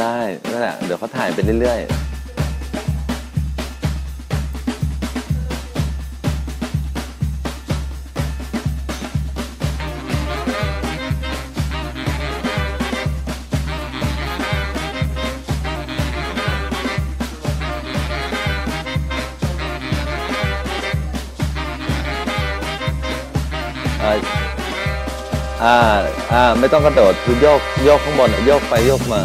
ได้นั่นแหละเดี๋ยวเขาถ่ายไปเรื่อยๆอ่าอ่า อ่า ไม่ต้องกระโดดคือโยก โยกข้างบนโยกไปโยกมา